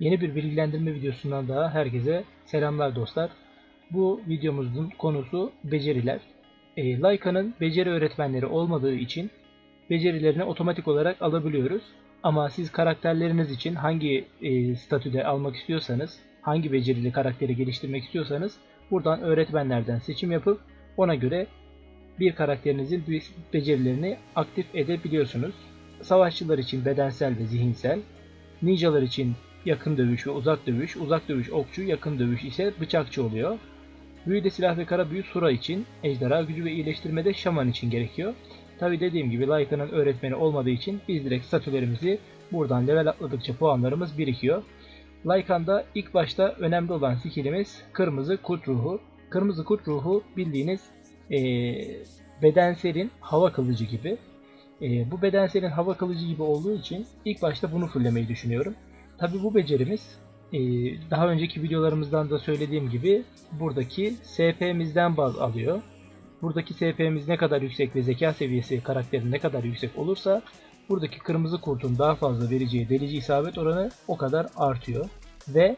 Yeni bir bilgilendirme videosundan daha herkese selamlar dostlar. Bu videomuzun konusu beceriler. E, Layka'nın beceri öğretmenleri olmadığı için becerilerini otomatik olarak alabiliyoruz. Ama siz karakterleriniz için hangi e, statüde almak istiyorsanız, hangi becerili karakteri geliştirmek istiyorsanız buradan öğretmenlerden seçim yapıp ona göre bir karakterinizin be- becerilerini aktif edebiliyorsunuz. Savaşçılar için bedensel ve zihinsel, ninjalar için yakın dövüş ve uzak dövüş, uzak dövüş okçu, yakın dövüş ise bıçakçı oluyor. Büyüde silah ve kara büyü Sura için, ejderha gücü ve iyileştirmede şaman için gerekiyor. Tabi dediğim gibi Layka'nın öğretmeni olmadığı için biz direkt statülerimizi buradan level atladıkça puanlarımız birikiyor. Lycan'da ilk başta önemli olan skillimiz kırmızı kurt ruhu. Kırmızı kurt ruhu bildiğiniz eee bedenselin hava kılıcı gibi. Eee, bu bedenselin hava kılıcı gibi olduğu için ilk başta bunu fulllemeyi düşünüyorum. Tabi bu becerimiz eee, daha önceki videolarımızdan da söylediğim gibi buradaki SP'mizden baz alıyor. Buradaki SP'miz ne kadar yüksek ve zeka seviyesi karakterin ne kadar yüksek olursa buradaki kırmızı kurtun daha fazla vereceği delici isabet oranı o kadar artıyor. Ve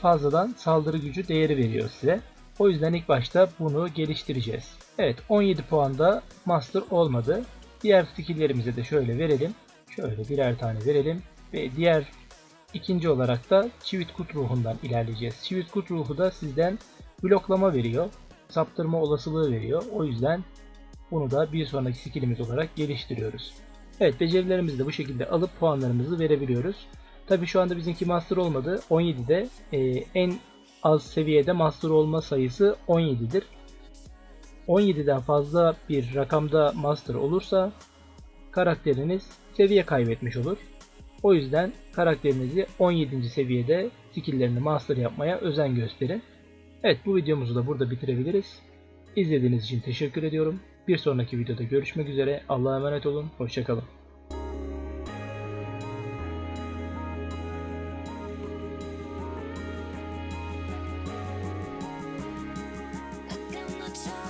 fazladan saldırı gücü değeri veriyor size. O yüzden ilk başta bunu geliştireceğiz. Evet 17 puanda master olmadı. Diğer skilllerimize de şöyle verelim. Şöyle birer tane verelim. Ve diğer ikinci olarak da çivit kut ruhundan ilerleyeceğiz. Çivit kut ruhu da sizden bloklama veriyor. Saptırma olasılığı veriyor. O yüzden bunu da bir sonraki skillimiz olarak geliştiriyoruz. Evet becerilerimizi de bu şekilde alıp puanlarımızı verebiliyoruz. Tabi şu anda bizimki master olmadı. 17'de e, en az seviyede master olma sayısı 17'dir. 17'den fazla bir rakamda master olursa karakteriniz seviye kaybetmiş olur. O yüzden karakterinizi 17. seviyede skilllerini master yapmaya özen gösterin. Evet bu videomuzu da burada bitirebiliriz. İzlediğiniz için teşekkür ediyorum. Bir sonraki videoda görüşmek üzere. Allah'a emanet olun. Hoşçakalın.